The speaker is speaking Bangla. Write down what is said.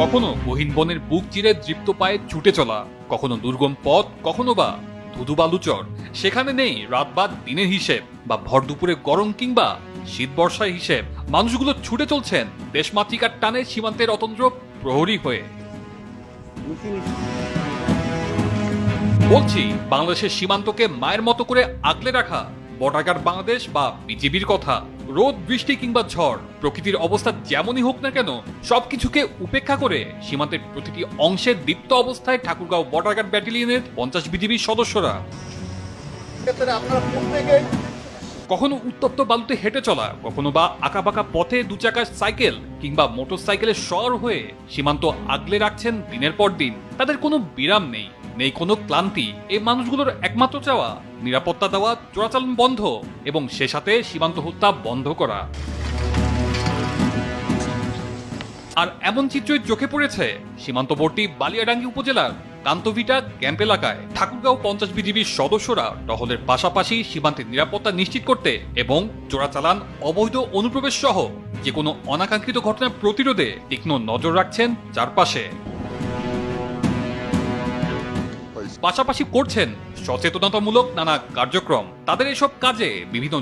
কখনো গহীন বনের বুক চিরে দৃপ্ত পায়ে ছুটে চলা, কখনো দুর্গম পথ, কখনো বা ধুধু বালুচর সেখানে নেই রাত বাদ দিনের হিসেব বা ভর দুপুরে গরম কিংবা শীত বর্ষায় হিসেব। মানুষগুলো ছুটে চলছেন দেশমাতৃকার টানে সীমান্তের অতন্ত্র প্রহরী হয়ে। বলছি, বাংলাদেশের সীমান্তকে মায়ের মতো করে আগলে রাখা বর্ডার বাংলাদেশ বা বিজেপির কথা, রোদ, বৃষ্টি কিংবা ঝড়, প্রকৃতির অবস্থা যেমনই হোক না কেন, সবকিছুকে উপেক্ষা করে সীমান্তের প্রতিটি অংশে দীপ্ত অবস্থায় ঠাকুরগাঁও গার্ড ব্যাটালিয়নের পঞ্চাশ বিজিবির সদস্যরা। কখনো উত্তপ্ত বালুতে হেঁটে চলা, কখনো বা আঁকাবাঁকা পথে দু চাকার সাইকেল কিংবা মোটর সাইকেলের স্বর হয়ে সীমান্ত আগলে রাখছেন দিনের পর দিন। তাদের কোনো বিরাম নেই নেই কোনো ক্লান্তি। এই মানুষগুলোর একমাত্র চাওয়া, নিরাপত্তা দেওয়া চোরাচালান বন্ধ এবং সে সাথে সীমান্ত হত্যা বন্ধ করা। আর এমন চিত্রই চোখে পড়েছে, সীমান্তবর্তী বালিয়াডাঙ্গি উপজেলার কান্তভিটা ক্যাম্প এলাকায় ঠাকুরগাঁও পঞ্চাশ বিজিবির সদস্যরা টহলের পাশাপাশি সীমান্তের নিরাপত্তা নিশ্চিত করতে এবং চোরাচালান, অবৈধ অনুপ্রবেশ সহ যে কোনো অনাকাঙ্ক্ষিত ঘটনার প্রতিরোধে তীক্ষ্ণ নজর রাখছেন চারপাশে। পাশাপাশি করছেন সচেতনতামূলক নানা কার্যক্রম। তাদের এসব কাজে বিভিন্ন